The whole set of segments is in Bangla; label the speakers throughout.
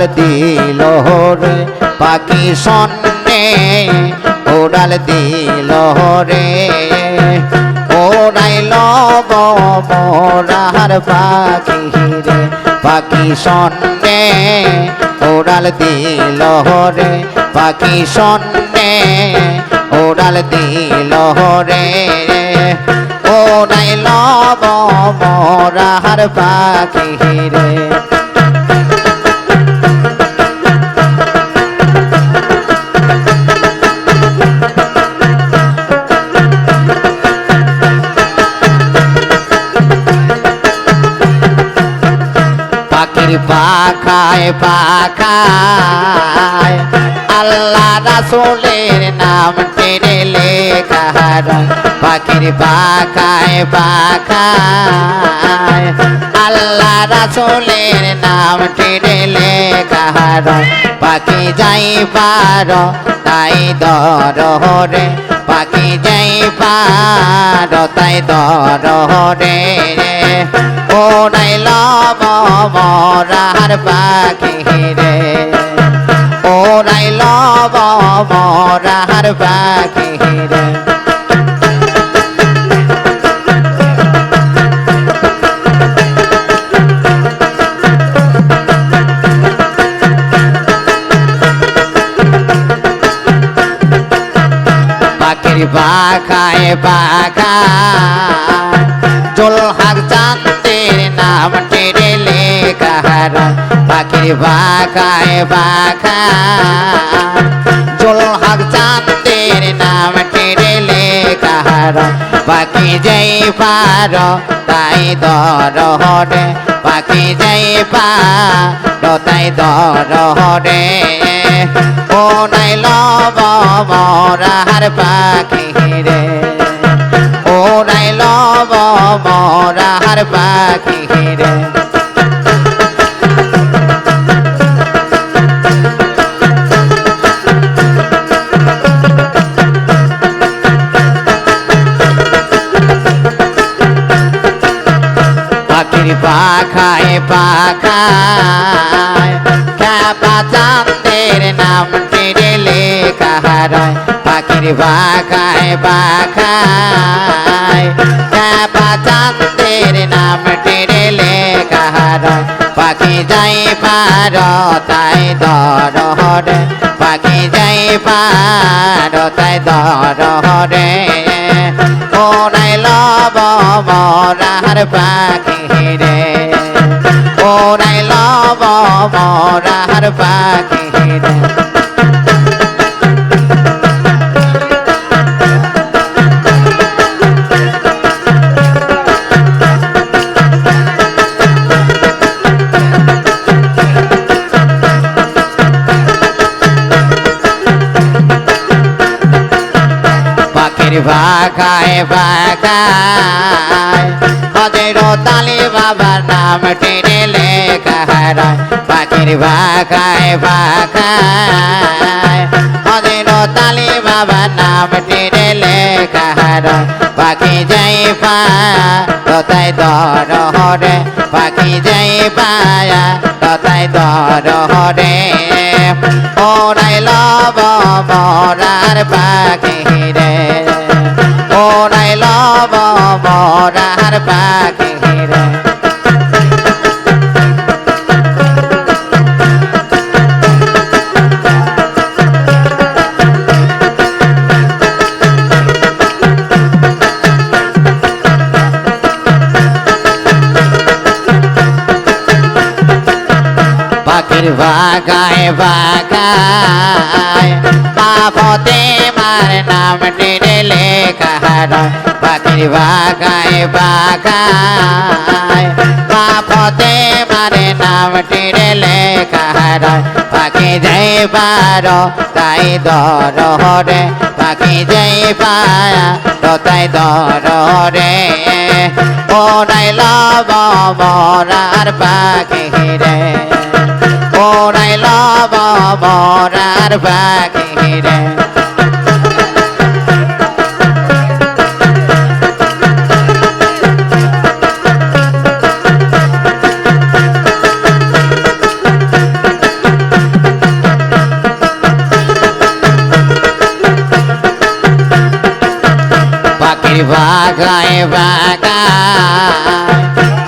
Speaker 1: ওড়াল দিল রে পাখি সন্নে ওড়াল দিল রে ওড়াইল মোরার পাখি রে পাখি সন্নে ওড়াল দিল রে পাখি সন্নে ওড়াল দিল রে ওড়াইল মোরার পাখি রে পাখায় পাখায় আল্লাহ রাসুলের নাম টেনে লেখা রয়। পাখির পাখায় পাখায় আল্লাহ রাসুলের নাম টেনে লেখা রয়। পাখি যাই পার, তাই দর রে পাখি যাই পার, তাই দর রে ও নাইল মরার পাখি রে ও নাইল মরার পাখি রে পাখির পাখায় পাখায় জল হাক চান্দের নাম টেরে লেখা রয়। পাখির পাখায় পাখায় জল হাক চান্দের নাম টেরে লেখা রয়। পাখি যাই পার, তাই দর হরে পাখি যাই পার, তাই দর হরে ও নাই লব মরার পাখি রে লব মরার পাখি পাখির পাখায় পাখায় খ্যাপা চাঁদের নাম টেনে লেখা রয় পাখির পাখায় পাখায় খ্যাপা চাঁদের নাম টেনে লেখা পাখি যাই পার তাই দর হরে পাখি যাই পার তাই দর হরে ও নাই লব মরার পাখি রে। ও নাই লব মরার পাখি রে। পাখির ভাখায় ভাখায় হজের তালি বাবার নাম টেনে লেখা রয়। পাখির ভাখায় ভাখায় হজের তালি বাবার নাম টেনে লেখা রয়। পাখি যাই পা তাই দর হরে। পাখি যাই পায়া তাই দর হরে। ওরাই লব মরার পাখি রে। মরার পাখি রে পাখির বাগায় বাগায় পাপতে মার নাম টেনে লেখা পাখির বাগায় বাগায়। পাপতে মারে নাম টেনে লেখা রয় পাখি যাই পার, তাই দর হরে। পাখি যাই পায়া তাই দর হরে। ও নাই লব মরার পাখি রে। ওরাই লব মরার পাখি রে। বাগায় বাগায়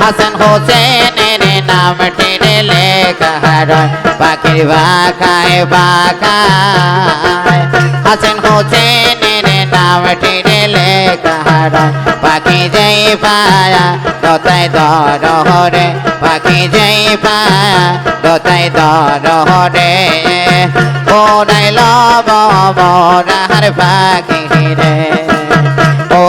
Speaker 1: হাসান হোসেনের নামটি লেখা রয় পাখির বাগায় বাগায় হাসান হোসেনের নামটি লেখা রয় পাখি যাই পায়া দতাই দরহরে পাখি যাই পায়া দতাই দরহরে ওরাই লব মরার পাখি রে ওরাই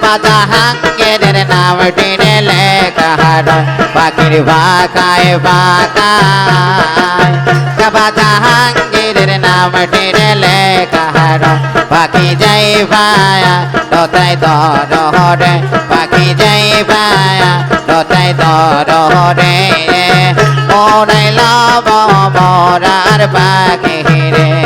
Speaker 1: রে পাখির বাগায় বাগায় কাবা জাহাঙ্গের নাম টেনে লেখা রয় পাখির বাগায় বাগায় কাবা জাহাঙ্গের নাম টেনে লেখা রয় পাখি যাই পায়া লতাই দরহরে পাখি যাই পায়া লতাই দরহরে ওরাই লব মরার পাখি রে মোরাই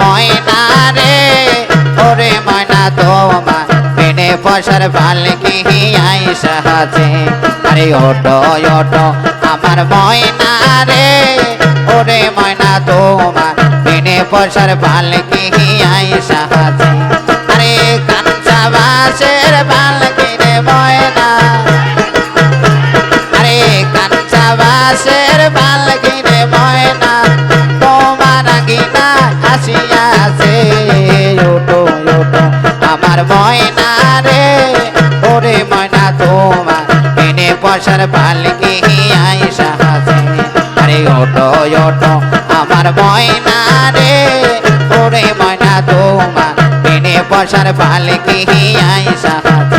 Speaker 1: ময়না রে। ওরে ময়না তোমার পেটে পয়সার পালকি আই সাহায্যে। আরে ওটো ওটো, আমার ময়না রে। ওরে ময়না তোমার পেটে পয়সার পালকি আই সাহায্যে। আরে কাঞ্চা বাসের পালকি আমার ময়না রে। ওরে ময়না, তোমার এনে পয়সার পালকি আইসা হাসে আরে ওটো ওটো, আমার ময়না রে। ওরে ময়না, তোমার এনে পয়সার পালকি আইসা সাহায্যে